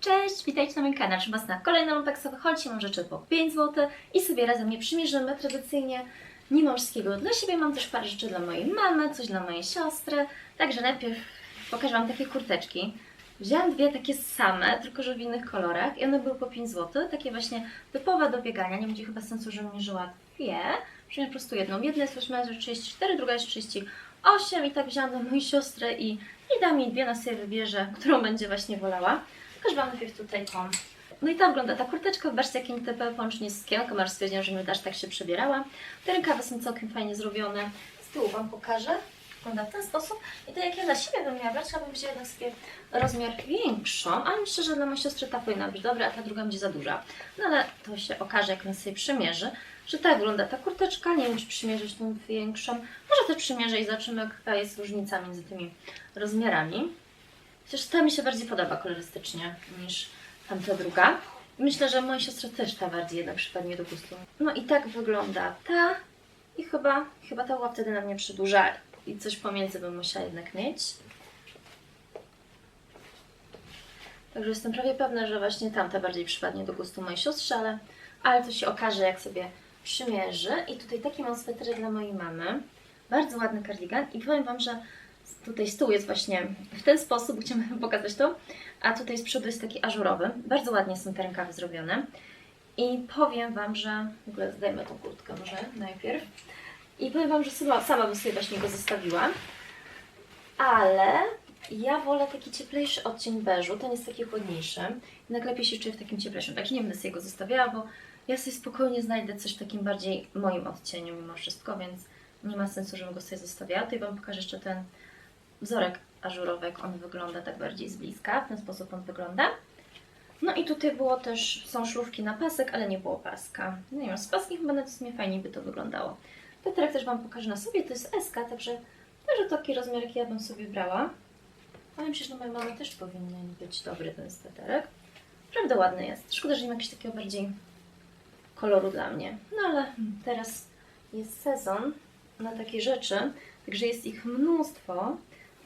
Cześć, witajcie na moim kanale. Trzymam Was na kolejnym lumpeksowy Chodźcie, mam rzeczy po 5 zł i sobie razem je przymierzymy tradycyjnie. Nie mam wszystkiego dla siebie, mam też parę rzeczy dla mojej mamy, coś dla mojej siostry. Także najpierw pokażę Wam takie kurteczki. Wzięłam dwie takie same, tylko że w innych kolorach i one były po 5 zł. Takie właśnie typowe do biegania. Nie będzie chyba sensu, żebym mierzyła dwie. Wziąłem po prostu jedną. Jedna jest 34, druga jest 38 i tak wzięłam dla mojej siostry i, i dam jej dwie, na sobie wybierze, którą będzie właśnie wolała. Pokażę Wam najpierw tutaj tą. No i tak wygląda ta kurteczka. Zobaczcie, jakim typem połącznie z sukienką. Aż stwierdziłam, że mi aż tak się przebierała. Te rękawy są całkiem fajnie zrobione. Z tyłu Wam pokażę. Wygląda w ten sposób. I to jak ja dla siebie bym miała brać, chciałabym wziąć jednak sobie rozmiar większą, ale myślę, że dla mojej siostry ta powinna być dobra, a ta druga będzie za duża. No ale to się okaże, jak on sobie przymierzy, że tak wygląda ta kurteczka. Nie wiem, czy przymierzyć tą większą. Może też przymierzę i zobaczymy, jaka jest różnica między tymi rozmiarami. Chociaż ta mi się bardziej podoba kolorystycznie niż tamta druga. Myślę, że mojej siostrze też ta bardziej jednak przypadnie do gustu. No i tak wygląda ta. I chyba, chyba ta była wtedy na mnie przedłuża i coś pomiędzy bym musiała jednak mieć. Także jestem prawie pewna, że właśnie tamta bardziej przypadnie do gustu mojej siostrze, ale, ale to się okaże, jak sobie przymierzy. I tutaj taki mam sweterek dla mojej mamy. Bardzo ładny kardigan i powiem Wam, że tutaj tyłu jest właśnie w ten sposób, chciałam pokazać to, a tutaj z przodu jest taki ażurowy. Bardzo ładnie są te rękawy zrobione. I powiem Wam, że w ogóle zdejmę tą kurtkę może najpierw. I powiem Wam, że sama, sama bym sobie właśnie go zostawiła. Ale ja wolę taki cieplejszy odcień beżu, ten jest taki chłodniejszy. Jednak lepiej się czuję w takim cieplejszym, także nie będę sobie go zostawiała, bo ja sobie spokojnie znajdę coś w takim bardziej moim odcieniu mimo wszystko, więc nie ma sensu, żebym go sobie zostawiała. Tutaj Wam pokażę jeszcze ten wzorek ażurowy, jak on wygląda tak bardziej z bliska. W ten sposób on wygląda. No i tutaj było też, są szlówki na pasek, ale nie było paska. No nie wiem, z paskiem chyba nawet w sumie fajniej by to wyglądało. Peterek też Wam pokażę na sobie, to jest SK, także też taki rozmiar, jaki ja bym sobie brała. Ale myślę, że na mojej mamy też powinien być dobry ten sweterek. Prawda ładny jest. Szkoda, że nie ma jakiegoś takiego bardziej koloru dla mnie. No ale teraz jest sezon na takie rzeczy, także jest ich mnóstwo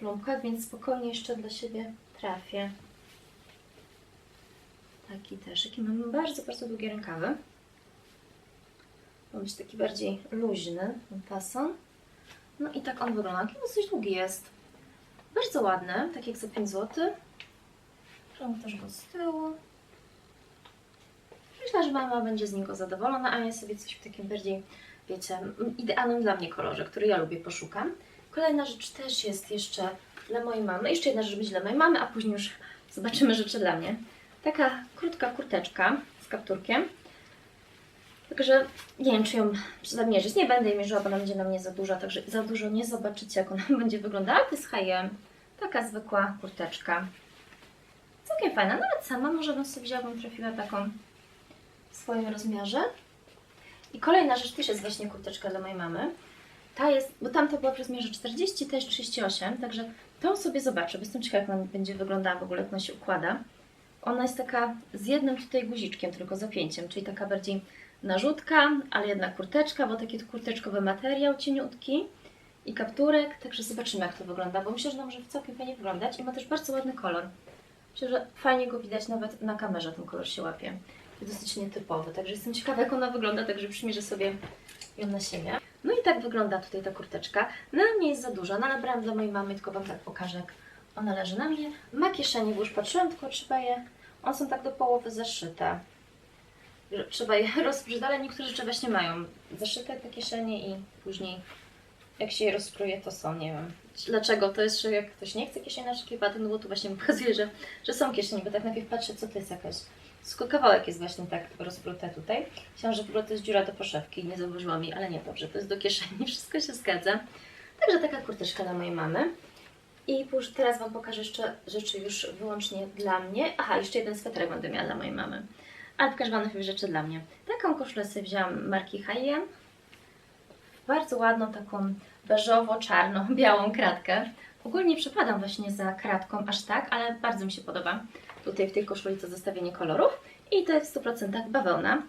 w lumpkach, więc spokojnie jeszcze dla siebie trafię. Taki też, jaki mam bardzo, bardzo długie rękawy. Ma być taki bardziej luźny ten fason. No i tak on wygląda. Taki dosyć długi jest. Bardzo ładny, tak jak za 5 zł. Mam też go z tyłu. Myślę, że mama będzie z niego zadowolona, a ja sobie coś w takim bardziej, wiecie, idealnym dla mnie kolorze, który ja lubię, poszukam. Kolejna rzecz też jest jeszcze dla mojej mamy. Jeszcze jedna rzecz będzie dla mojej mamy, a później już zobaczymy rzeczy dla mnie. Taka krótka kurteczka z kapturkiem. Także nie wiem, czy ją zamierzyć. Nie będę jej mierzyła, bo ona będzie na mnie za duża, także za dużo nie zobaczycie, jak ona będzie wyglądała. To jest H&M. Taka zwykła kurteczka. Całkiem fajna. Nawet sama może bym sobie wzięła, bym trafiła taką w swoim rozmiarze. I kolejna rzecz też jest właśnie kurteczka dla mojej mamy. Ta jest, bo tamta była w rozmiarze 40, ta jest 38, także tą sobie zobaczę, bo jestem ciekawa, jak ona będzie wyglądała w ogóle, jak ona się układa. Ona jest taka z jednym tutaj guziczkiem, tylko zapięciem, czyli taka bardziej narzutka, ale jednak kurteczka, bo taki kurteczkowy materiał cieniutki i kapturek, także zobaczymy jak to wygląda, bo myślę, że ona może całkiem fajnie wyglądać i ma też bardzo ładny kolor. Myślę, że fajnie go widać nawet na kamerze, ten kolor się łapie. Jest dosyć nietypowy, także jestem ciekawa jak ona wygląda, także przymierzę sobie ją na siebie. Tak wygląda tutaj ta kurteczka. Na mnie jest za duża, no ale dla mojej mamy, tylko Wam tak pokażę jak ona leży na mnie. Ma kieszenie, bo już patrzyłam, tylko trzeba je, one są tak do połowy zaszyte. Trzeba je rozprzeć, ale niektóre rzeczy właśnie mają zaszyte te kieszenie i później jak się je rozkruje, to są, nie wiem. Dlaczego to jest, że jak ktoś nie chce kieszeni na patent, no bo tu właśnie pokazuje, że, że są kieszenie, bo tak najpierw patrzę, co to jest jakaś. Tylko kawałek jest właśnie tak rozprute tutaj. Myślałam, że w ogóle to jest dziura do poszewki nie zauważyłam jej, ale nie, dobrze, to jest do kieszeni, wszystko się zgadza. Także taka kurteczka dla mojej mamy. I teraz Wam pokażę jeszcze rzeczy już wyłącznie dla mnie. Aha, jeszcze jeden sweterek będę miała dla mojej mamy. Ale pokażę Wam najpierw rzeczy dla mnie. Taką koszulę sobie wzięłam marki H&M. Bardzo ładną, taką beżowo-czarną, białą kratkę. Ogólnie nie przepadam właśnie za kratką aż tak, ale bardzo mi się podoba tutaj w tej koszuli to zestawienie kolorów. I to jest w 100% bawełna.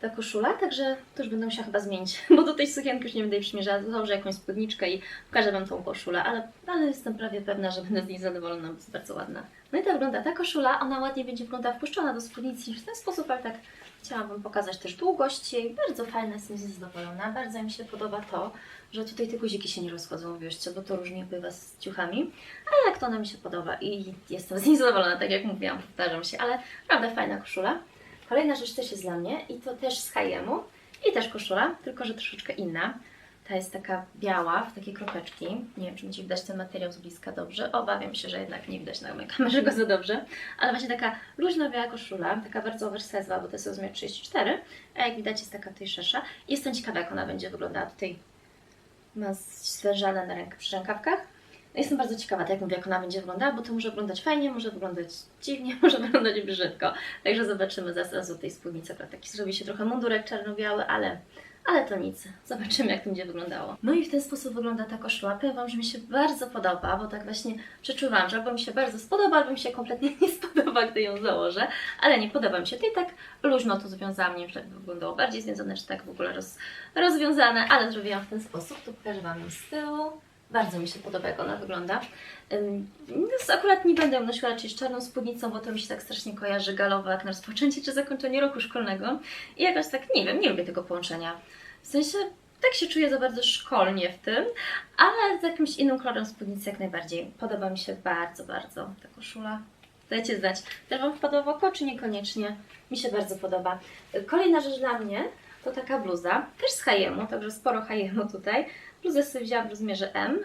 Ta koszula, także to już będę musiała chyba zmienić, bo do tej sukienki już nie będę jej przymierzała, założę jakąś spódniczkę i pokażę Wam tą koszulę, ale, ale jestem prawie pewna, że będę z niej zadowolona, bo jest bardzo ładna. No i tak wygląda ta koszula, ona ładnie będzie wyglądała wpuszczona do spódnicy w ten sposób, ale tak chciałam Wam pokazać też długość jej, bardzo fajna, jestem zadowolona, bardzo mi się podoba to, że tutaj te guziki się nie rozchodzą, wieszcie, bo to różnie bywa z ciuchami, ale jak to ona mi się podoba i jestem z niej zadowolona, tak jak mówiłam, powtarzam się, ale naprawdę fajna koszula. Kolejna rzecz też jest dla mnie i to też z H&M-u i też koszula, tylko że troszeczkę inna. Ta jest taka biała, w takie kropeczki. Nie wiem, czy będzie widać ten materiał z bliska dobrze. Obawiam się, że jednak nie widać na mojej kamerze go za dobrze. Ale właśnie taka luźna biała koszula, taka bardzo oversize'owa, bo to jest rozmiar 34. A jak widać jest taka tutaj szersza. Jestem ciekawa, jak ona będzie wyglądała. Tutaj ma zwężane na rękę przy rękawkach. Jestem bardzo ciekawa, tak jak mówię, jak ona będzie wyglądała, bo to może wyglądać fajnie, może wyglądać dziwnie, może wyglądać brzydko. Także zobaczymy zaraz tej spódnicy. Akurat Taki zrobi się trochę mundurek czarno-biały, ale, ale to nic. Zobaczymy, jak to będzie wyglądało. No i w ten sposób wygląda ta koszula. Powiem Wam, że mi się bardzo podoba, bo tak właśnie przeczuwam, że albo mi się bardzo spodoba, albo mi się kompletnie nie spodoba, gdy ją założę. Ale nie podoba mi się. I tak luźno to związałam, nie wiem, czy tak wyglądało bardziej związane, czy tak w ogóle roz, rozwiązane, ale zrobiłam w ten sposób. Tu pokażę Wam ją z tyłu. Bardzo mi się podoba, jak ona wygląda. No, akurat nie będę nosiła z czarną spódnicą, bo to mi się tak strasznie kojarzy galowe, jak na rozpoczęcie czy zakończenie roku szkolnego. I jakoś tak, nie wiem, nie lubię tego połączenia. W sensie, tak się czuję za bardzo szkolnie w tym, ale z jakimś innym kolorem spódnicy jak najbardziej. Podoba mi się bardzo, bardzo ta koszula. Dajcie znać, też Wam wpadła w oko, czy niekoniecznie? Mi się bardzo podoba. Kolejna rzecz dla mnie to taka bluza, też z H&M-u, także sporo H&M-u tutaj. Bluzę sobie wzięłam w rozmiarze M.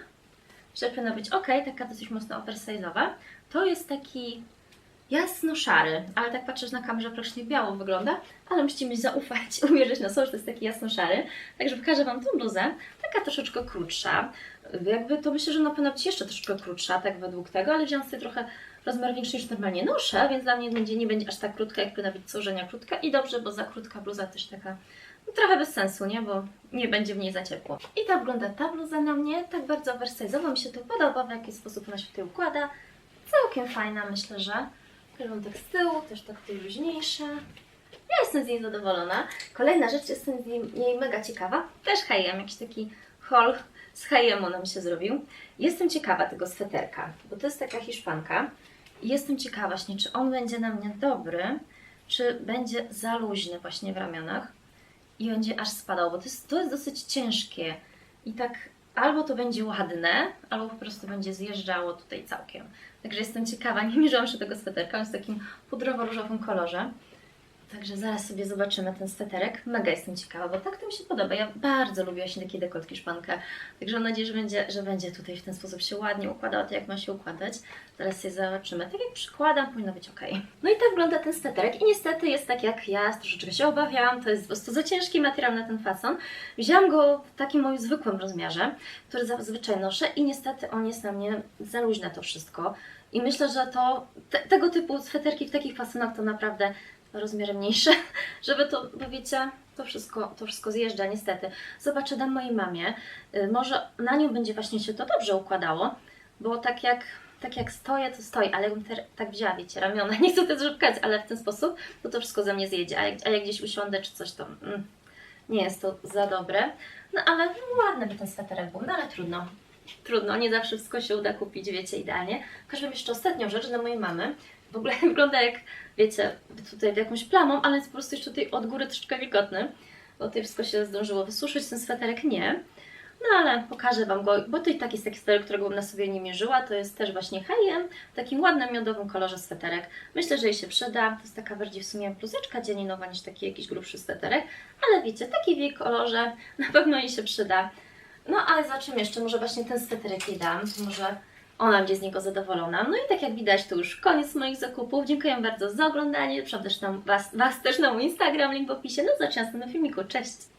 Że powinna być ok, taka dosyć mocno oversize'owa. To jest taki jasno-szary, ale tak patrzę, że na kamerze praktycznie biało wygląda, ale musicie mi zaufać, uwierzyć na słowo, że to jest taki jasno-szary. Także pokażę Wam tą bluzę, taka troszeczkę krótsza. Jakby to myślę, że ona powinna być jeszcze troszeczkę krótsza, tak według tego, ale wziąłam sobie trochę rozmiar większy niż normalnie noszę, więc dla mnie będzie, nie będzie aż tak krótka, jak powinna być z krótka. I dobrze, bo za krótka bluza też taka no, trochę bez sensu, nie? Bo nie będzie w niej za ciepło. I tak wygląda ta bluza na mnie, tak bardzo oversize'owo mi się to podoba, w jaki sposób ona się tutaj układa. Całkiem fajna, myślę, że. Wygląda tak z tyłu, też tak tutaj luźniejsza. Ja jestem z niej zadowolona. Kolejna rzecz, jestem z niej, mega ciekawa. Też H&M, jakiś taki haul z H&M nam się zrobił. Jestem ciekawa tego sweterka, bo to jest taka hiszpanka. I jestem ciekawa właśnie, czy on będzie na mnie dobry, czy będzie za luźny właśnie w ramionach i będzie aż spadał, bo to jest, to jest dosyć ciężkie i tak albo to będzie ładne, albo po prostu będzie zjeżdżało tutaj całkiem. Także jestem ciekawa, nie mierzyłam jeszcze tego sweterka, on jest w takim pudrowo-różowym kolorze. Także zaraz sobie zobaczymy ten sweterek. Mega jestem ciekawa, bo tak to mi się podoba. Ja bardzo lubię właśnie takie dekoltki szpankę. Także mam nadzieję, że będzie, że będzie tutaj w ten sposób się ładnie układał, tak jak ma się układać. Zaraz sobie zobaczymy. Tak jak przykładam, powinno być ok. No i tak wygląda ten sweterek i niestety jest tak jak ja, troszeczkę się obawiałam. To jest po prostu za ciężki materiał na ten fason. Wzięłam go w takim moim zwykłym rozmiarze, który zazwyczaj noszę i niestety on jest na mnie za luźne to wszystko. I myślę, że to te, tego typu sweterki w takich fasonach to naprawdę rozmiary mniejsze, żeby to, bo wiecie, to wszystko, to wszystko zjeżdża niestety. Zobaczę, dam mojej mamie. Y, Może na nią będzie właśnie się to dobrze układało, bo tak jak, tak jak stoję, to stoi, ale jakbym te, tak wzięła, wiecie, ramiona, nie chcę też szukać, ale w ten sposób, to to wszystko ze mnie zjedzie, a jak, a jak gdzieś usiądę czy coś, to mm, nie jest to za dobre. No ale no, ładny by ten sweterek był, no ale trudno. Trudno, nie zawsze wszystko się uda kupić, wiecie, idealnie. Wam jeszcze ostatnią rzecz dla mojej mamy. W ogóle wygląda jak, wiecie, tutaj jakąś plamą, ale jest po prostu jeszcze tutaj od góry troszeczkę wilgotny. Bo tutaj wszystko się zdążyło wysuszyć, ten sweterek nie. No ale pokażę Wam go, bo to i tak jest taki sweterek, którego bym na sobie nie mierzyła. To jest też właśnie H&M, w takim ładnym miodowym kolorze sweterek. Myślę, że jej się przyda. To jest taka bardziej w sumie bluzeczka dzieninowa niż taki jakiś grubszy sweterek. Ale wiecie, taki w jej kolorze na pewno jej się przyda. No ale zobaczymy jeszcze, może właśnie ten sweterek jej dam, może ona będzie z niego zadowolona. No i tak jak widać, to już koniec moich zakupów. Dziękuję bardzo za oglądanie. Zapraszam was, was też na mój Instagram, link w opisie. No zobaczenia w następnym filmiku. Cześć!